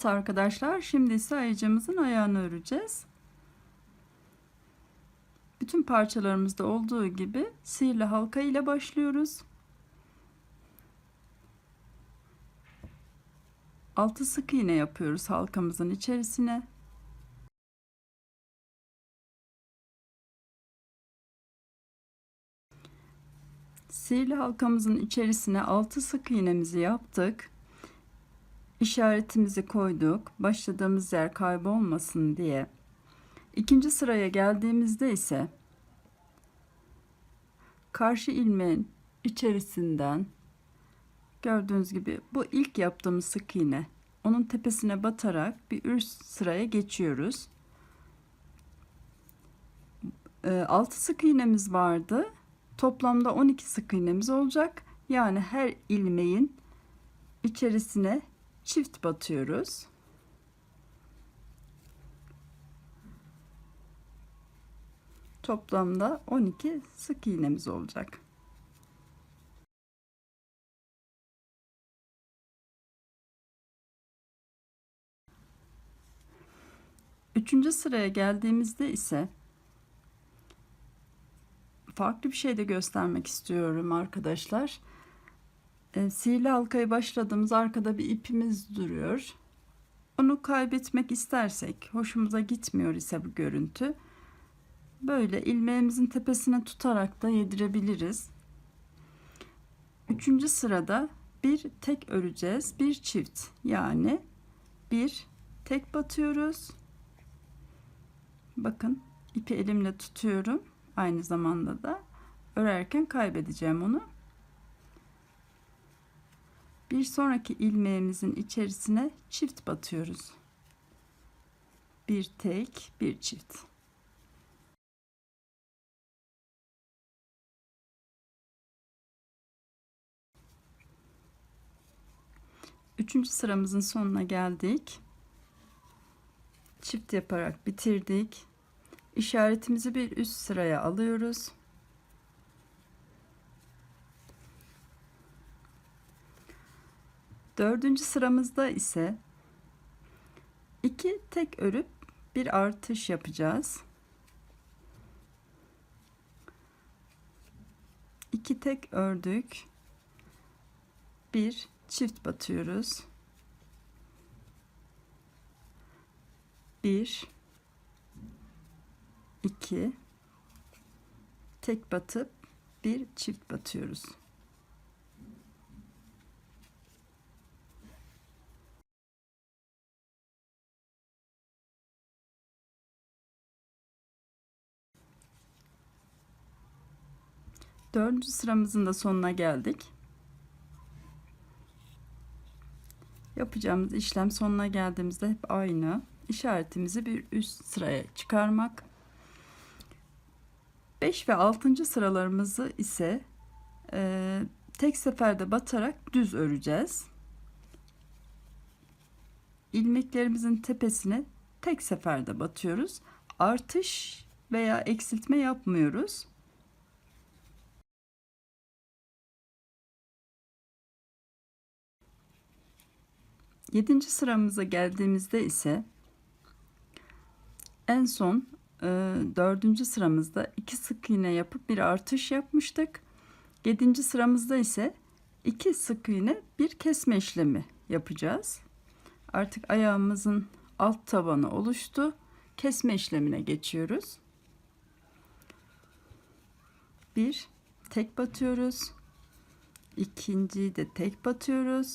Evet arkadaşlar şimdi ise ayıcımızın ayağını öreceğiz. Bütün parçalarımızda olduğu gibi sihirli halka ile başlıyoruz. 6 sık iğne yapıyoruz halkamızın içerisine. Sihirli halkamızın içerisine 6 sık iğnemizi yaptık. İşaretimizi koyduk. Başladığımız yer kaybolmasın diye. İkinci sıraya geldiğimizde ise karşı ilmeğin içerisinden gördüğünüz gibi bu ilk yaptığımız sık iğne onun tepesine batarak bir üst sıraya geçiyoruz. 6 ee, sık iğnemiz vardı. Toplamda 12 sık iğnemiz olacak. Yani her ilmeğin içerisine çift batıyoruz. Toplamda 12 sık iğnemiz olacak. Üçüncü sıraya geldiğimizde ise farklı bir şey de göstermek istiyorum arkadaşlar. E, sihirli halkaya başladığımız arkada bir ipimiz duruyor. Onu kaybetmek istersek, hoşumuza gitmiyor ise bu görüntü, böyle ilmeğimizin tepesine tutarak da yedirebiliriz. Üçüncü sırada bir tek öreceğiz, bir çift. Yani bir tek batıyoruz. Bakın ipi elimle tutuyorum. Aynı zamanda da örerken kaybedeceğim onu. Bir sonraki ilmeğimizin içerisine çift batıyoruz. Bir tek, bir çift. Üçüncü sıramızın sonuna geldik. Çift yaparak bitirdik. İşaretimizi bir üst sıraya alıyoruz. Dördüncü sıramızda ise iki tek örüp bir artış yapacağız. İki tek ördük. Bir çift batıyoruz. Bir, iki, tek batıp bir çift batıyoruz. Dördüncü sıramızın da sonuna geldik. Yapacağımız işlem sonuna geldiğimizde hep aynı. İşaretimizi bir üst sıraya çıkarmak. 5 ve 6. sıralarımızı ise e, tek seferde batarak düz öreceğiz. İlmeklerimizin tepesine tek seferde batıyoruz. Artış veya eksiltme yapmıyoruz. 7. sıramıza geldiğimizde ise en son e, 4. sıramızda 2 sık iğne yapıp bir artış yapmıştık. 7. sıramızda ise 2 sık iğne bir kesme işlemi yapacağız. Artık ayağımızın alt tabanı oluştu. Kesme işlemine geçiyoruz. Bir tek batıyoruz. İkinciyi de tek batıyoruz.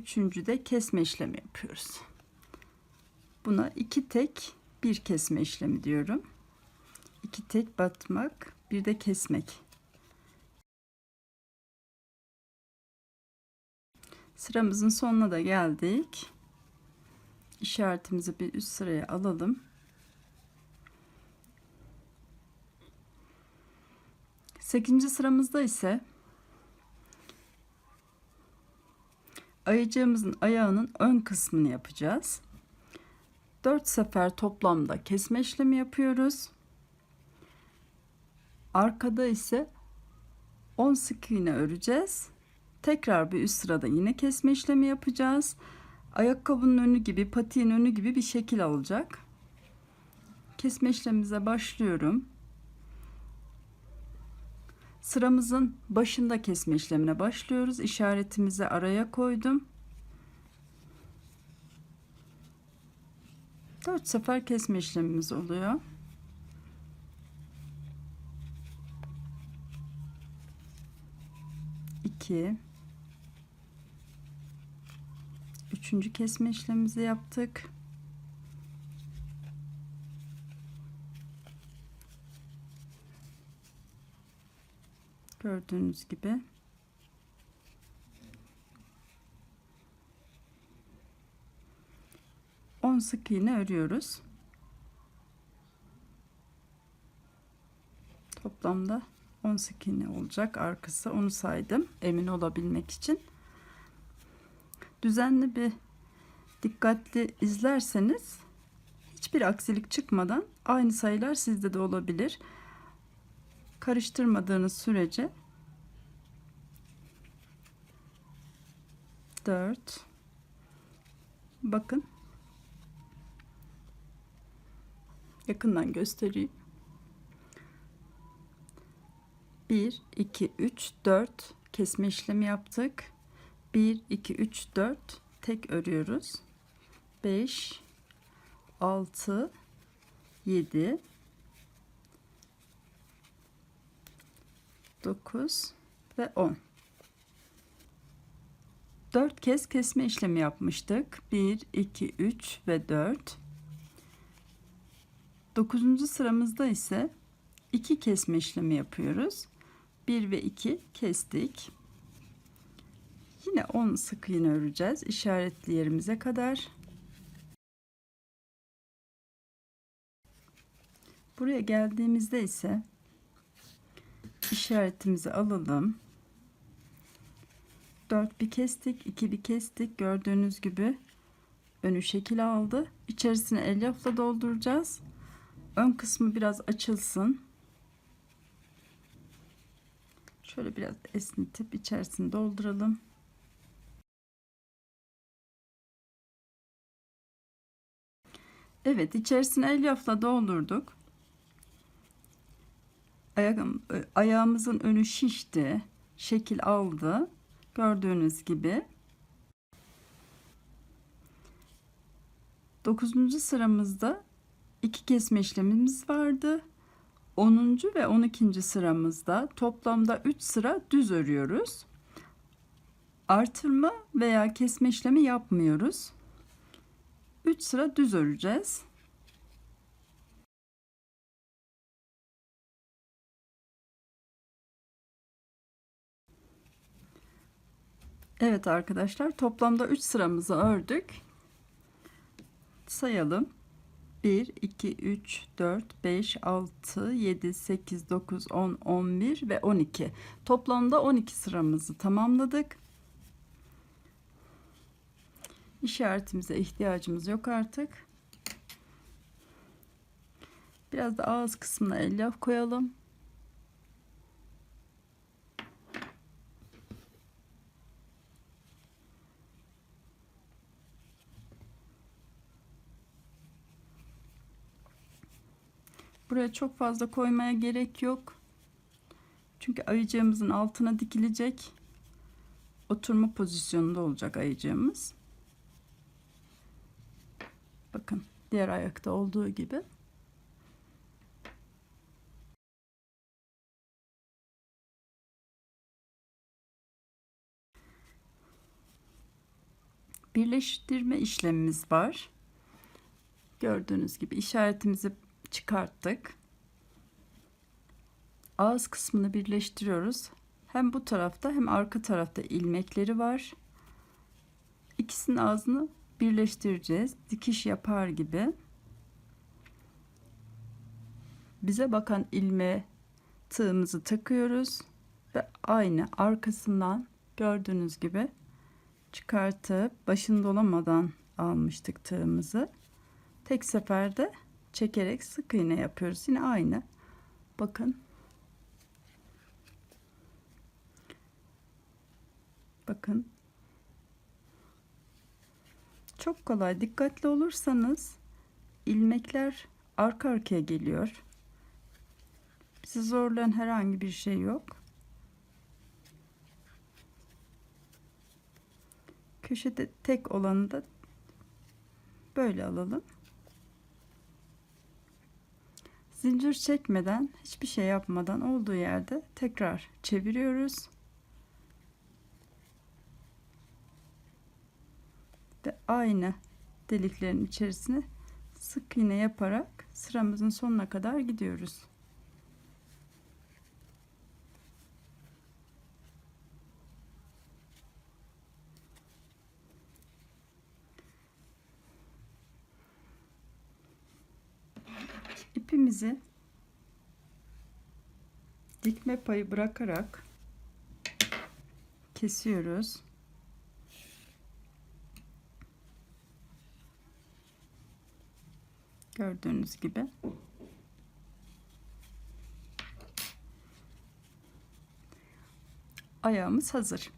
Üçüncü de kesme işlemi yapıyoruz. Buna iki tek bir kesme işlemi diyorum. İki tek batmak, bir de kesmek. Sıramızın sonuna da geldik. İşaretimizi bir üst sıraya alalım. Sekizinci sıramızda ise ayıcığımızın ayağının ön kısmını yapacağız. 4 sefer toplamda kesme işlemi yapıyoruz. Arkada ise 10 sık iğne öreceğiz. Tekrar bir üst sırada yine kesme işlemi yapacağız. Ayakkabının önü gibi, patiğin önü gibi bir şekil alacak. Kesme işlemimize başlıyorum. Sıramızın başında kesme işlemine başlıyoruz. İşaretimizi araya koydum. 4 sefer kesme işlemimiz oluyor. İki. Üçüncü kesme işlemimizi yaptık. Gördüğünüz gibi. On sık iğne örüyoruz. Toplamda 10 sık iğne olacak arkası onu saydım emin olabilmek için. Düzenli bir dikkatli izlerseniz hiçbir aksilik çıkmadan aynı sayılar sizde de olabilir karıştırmadığınız sürece 4 bakın. Yakından göstereyim. 1 2 3 4 kesme işlemi yaptık. 1 2 3 4 tek örüyoruz. 5 6 7 9 ve 10. 4 kez kesme işlemi yapmıştık. 1, 2, 3 ve 4. 9. sıramızda ise 2 kesme işlemi yapıyoruz. 1 ve 2 kestik. Yine 10 sık iğne öreceğiz işaretli yerimize kadar. Buraya geldiğimizde ise işaretimizi alalım. 4 bir kestik, 2 bir kestik. Gördüğünüz gibi önü şekil aldı. İçerisine elyafla dolduracağız. Ön kısmı biraz açılsın. Şöyle biraz esnetip içerisini dolduralım. Evet içerisine elyafla doldurduk. Ayağım, e, ayağımızın önü şişti. Şekil aldı. Gördüğünüz gibi. 9. sıramızda iki kesme işlemimiz vardı. 10. ve 12. sıramızda toplamda 3 sıra düz örüyoruz. Artırma veya kesme işlemi yapmıyoruz. 3 sıra düz öreceğiz. Evet arkadaşlar toplamda 3 sıramızı ördük. Sayalım. 1, 2, 3, 4, 5, 6, 7, 8, 9, 10, 11 ve 12. Toplamda 12 sıramızı tamamladık. İşaretimize ihtiyacımız yok artık. Biraz da ağız kısmına elyaf koyalım. Buraya çok fazla koymaya gerek yok. Çünkü ayıcığımızın altına dikilecek. Oturma pozisyonunda olacak ayıcığımız. Bakın diğer ayakta olduğu gibi. Birleştirme işlemimiz var. Gördüğünüz gibi işaretimizi çıkarttık. Ağız kısmını birleştiriyoruz. Hem bu tarafta hem arka tarafta ilmekleri var. İkisinin ağzını birleştireceğiz. Dikiş yapar gibi. Bize bakan ilme tığımızı takıyoruz ve aynı arkasından gördüğünüz gibi çıkartıp başını dolamadan almıştık tığımızı. Tek seferde çekerek sık iğne yapıyoruz. Yine aynı. Bakın. Bakın. Çok kolay. Dikkatli olursanız ilmekler arka arkaya geliyor. Sizi zorlayan herhangi bir şey yok. Köşede tek olanı da böyle alalım. Zincir çekmeden, hiçbir şey yapmadan olduğu yerde tekrar çeviriyoruz. Ve aynı deliklerin içerisine sık iğne yaparak sıramızın sonuna kadar gidiyoruz. İpimizi dikme payı bırakarak kesiyoruz. Gördüğünüz gibi. Ayağımız hazır.